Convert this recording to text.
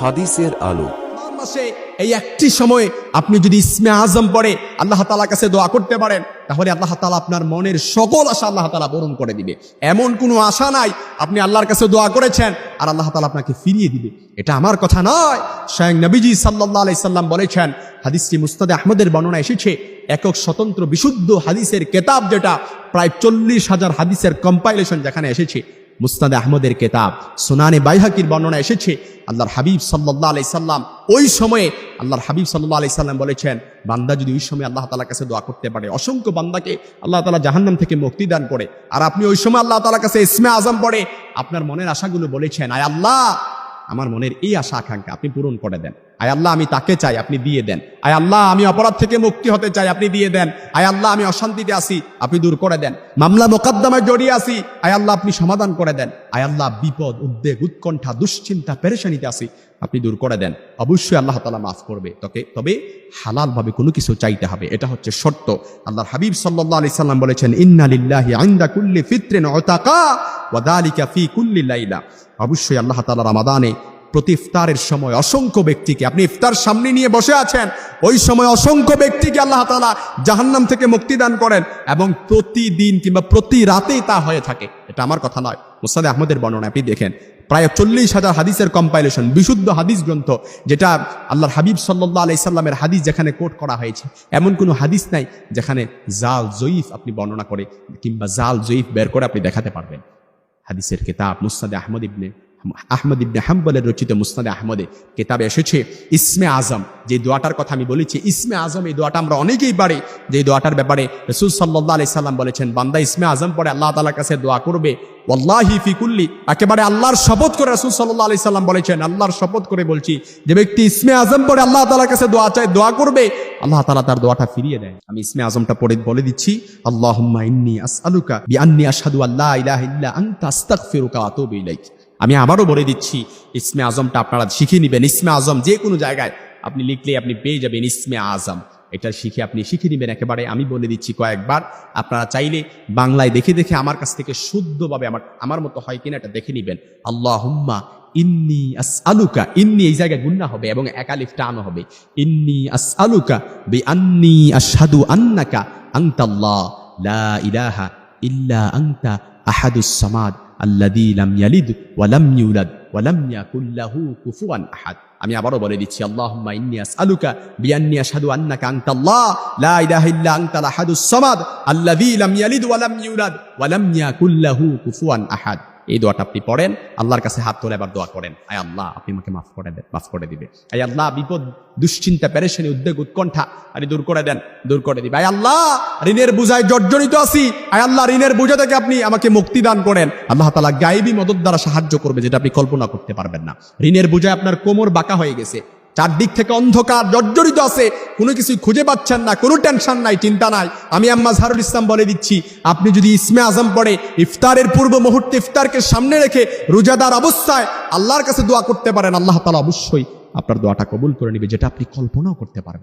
হাদিসের আলো। মাসে এই একটি সময়ে আপনি যদি ইসমে আজম পড়ে আল্লাহ তালার কাছে দোয়া করতে পারেন, তাহলে আল্লাহ তালা আপনার মনের সকল আশা আল্লাহ তালা পূরণ করে দিবে। এমন কোনো আশা নাই, আপনি আল্লাহর কাছে দোয়া করেছেন আর আল্লাহ তালা আপনাকে ফিরিয়ে দিবে। এটা আমার কথা নয়। স্বয়ং নবীজি সাল্লাহ আলাইসাল্লাম বলেছেন, হাদিসটি মুস্তাদে আহমদের বর্ণনা এসেছে, একক স্বতন্ত্র বিশুদ্ধ হাদিসের কেতাব যেটা প্রায় চল্লিশ হাজার হাদিসের কম্পাইলেশন যেখানে এসেছে মুস্তাদ আহমদের কেতাব, সোনানে বাইহাকির বর্ণনা এসেছে। আল্লাহর হাবিব সাল্লাহ আলাই সাল্লাম ওই সময়ে, আল্লাহর হাবিব সাল্লাহ আলাই সাল্লাম বলেছেন, বান্দা যদি ওই সময় আল্লাহ তালার কাছে দোয়া করতে পারে, অসংখ্য বান্দাকে আল্লাহ তালা জাহান্নাম থেকে মুক্তি দান করে। আর আপনি ওই সময় আল্লাহ তালার কাছে ইসমে আজম পড়ে, আপনার মনের আশাগুলো বলেছেন, আয় আল্লাহ, আমার মনের এই আশা আকাঙ্ক্ষা আপনি পূরণ করে দেন। আয় আল্লাহ, আমি তাকে চাই, আপনি দিয়ে দেন। আয় আল্লাহ, আমি অপরাধ থেকে মুক্তি হতে চাই, আপনি দিয়ে দেন। আয় আল্লাহ, আমি অশান্তিতে আছি, আপনি দূর করে দেন। মামলা মোকদ্দমায় জড়িয়ে আছি, আয় আল্লাহ, আপনি সমাধান করে দেন। আয় আল্লাহ, বিপদ, উদ্বেগ, উৎকণ্ঠা, দুশ্চিন্তা, পেরেশানিতে আছি, আপনি দূর করে দেন। অবশ্যই আল্লাহ তালা মাফ করবে। তোকে, তবে হালালভাবে কোনো কিছু চাইতে হবে, এটা হচ্ছে শর্ত। আল্লাহর হাবিব সাল্লাহ আলি সাল্লাম বলেছেন, ইন্না লিল্লাহি আইন্দা কুল্লি ফিত্রেন ওতাকা ওয়াদালিকা ফি কুল্লি লাইলা। অবশ্যই আল্লাহ তালা রামাদানে প্রতি ইফতারের সময় অসংখ্য ব্যক্তিকে, আপনি ইফতার সামনে নিয়ে বসে আছেন, ওই সময় অসংখ্য ব্যক্তিকে আল্লাহ তালা জাহান্নাম থেকে মুক্তি দান করেন এবং প্রতিদিন কিংবা প্রতি রাতেই তা হয়ে থাকে। এটা আমার কথা নয় মুসাদে আহমদের বর্ণনা, আপনি দেখেন, প্রায় চল্লিশ হাজার হাদিসের কম্পাইলেশন বিশুদ্ধ হাদিস গ্রন্থ, যেটা আল্লাহর হাবিব সাল্লাহ আলাইসাল্লামের হাদিস যেখানে কোট করা হয়েছে, এমন কোনো হাদিস নাই যেখানে জাল, জয়ীফ আপনি বর্ণনা করে কিংবা জাল, জয়ীফ বের করে আপনি দেখাতে পারবেন। হাদিসের কেতাব মুস্তাদে আহমদ ইবনে আহমদ ইবনে হাম্বলের রচিত মুস্তাদে আহমদে কেতাবে এসেছে, ইসমে আজম। যে দোয়াটার কথা আমি বলেছি, ইসমে আজম এই দোয়াটা আমরা অনেকেই পারি। যে দোয়াটার ব্যাপারে রসুল সাল্লাহ আলি সাল্লাম বলেছেন, বান্দা ইসমে আজম পরে আল্লাহ তালার কাছে দোয়া করবে, ওয়াল্লাহি ফিকুল্লি একেবারে আল্লাহর শপথ করে রসুল সাল্লাহ আলি সাল্লাম বলেছেন, আল্লাহর শপথ করে বলছি, যে ব্যক্তি ইসমে আজম পরে আল্লাহ তালার কাছে দোয়া চায়, দোয়া করবে, আল্লাহ তালা তার দোয়াটা ফিরিয়ে দেয়। আমি ইসমে আজমটা পড়ে বলে দিচ্ছি আল্লাহ ইন্নি আসআলুকা বিআন্নি আশহাদু আল্লা ইলাহা ইল্লা আনতা আস্তাগফিরুকা ওয়া আতুবু ইলাইক। আমি আবারও বলে দিচ্ছি, ইসমে আজমটা আপনারা শিখে নেবেন। ইসমে আজম যে কোনো জায়গায় আপনি লিখলে আপনি পেয়ে যাবেন ইসমে আজম। এটা শিখে আপনি শিখে নেবেন একেবারে। আমি বলে দিচ্ছি কয়েকবার, আপনারা চাইলে বাংলায় দেখে দেখে আমার কাছ থেকে শুদ্ধভাবে আমার আমার মতো হয় কিনা এটা দেখে নেবেন। আল্লাহ হুম্মা ইন্নি আস আলুকা ইন্নি এই জায়গায় গুন্না হবে এবং একালিফ টানো হবে। ইন্নি আস আলুকা বি আন্নি আশহাদু আন্নাকা আনতাল্লাহ, লা ইলাহা ইল্লা আনতা আহাদুস সামাদ। আল্লাদি লাম ইয়ালিদ ওয়ালাম ইউলাদ ওয়ালাম ইয়াকুল লাহু কুফুয়ান আহাদ আমি আবারও বলে দিচ্ছি আল্লাহুম্মা ইন্নী আসআলুকা বিআন্নী আশহাদু আন্নাকা আনতাল্লাহ লা ইলাহা ইল্লা আনতাল আহাদুস সামাদ আল্লাযী লাম ইয়ালিদ ওয়ালাম ইউলাদ ওয়ালাম ইয়াকুল লাহু কুফুয়ান আহাদ এই দোয়াটা আপনি পড়েন, আল্লাহর কাছে হাত তোলে আবার দোয়া করেন। আয় আল্লাহ, আপনি আমাকে মাফ করে দেন মাফ করে দিবে। আয় আল্লাহ, বিপদ, দুশ্চিন্তা প্যারেশানি উদ্বেগ, উৎকণ্ঠা, আরে দূর করে দেন, দূর করে দিবে। আয় আল্লাহ, ঋণের বোঝায় জর্জরিত আছি। আয় আল্লাহ, ঋণের বোঝা থেকে আপনি আমাকে মুক্তি দান করেন। আল্লাহ তালা গায়েবী মদত দ্বারা সাহায্য করবে, যেটা আপনি কল্পনা করতে পারবেন না। ঋণের বোঝায় আপনার কোমর বাঁকা হয়ে গেছে। চারদিক থেকে অন্ধকার, জর্জরিত আছে। কোনো কিছুই খুঁজে পাচ্ছেন না, কোনো টেনশন নাই, চিন্তা নাই। আমি আম্মা জাহারুল ইসলাম বলে দিচ্ছি, আপনি যদি ইসমে আজম পড়ে, ইফতারের পূর্ব মুহূর্তে ইফতারকে সামনে রেখে রোজাদার অবস্থায় আল্লাহর কাছে দোয়া করতে পারেন, আল্লাহ তালা অবশ্যই আপনার দোয়াটা কবুল করে নিবে, যেটা আপনি কল্পনাও করতে পারবেন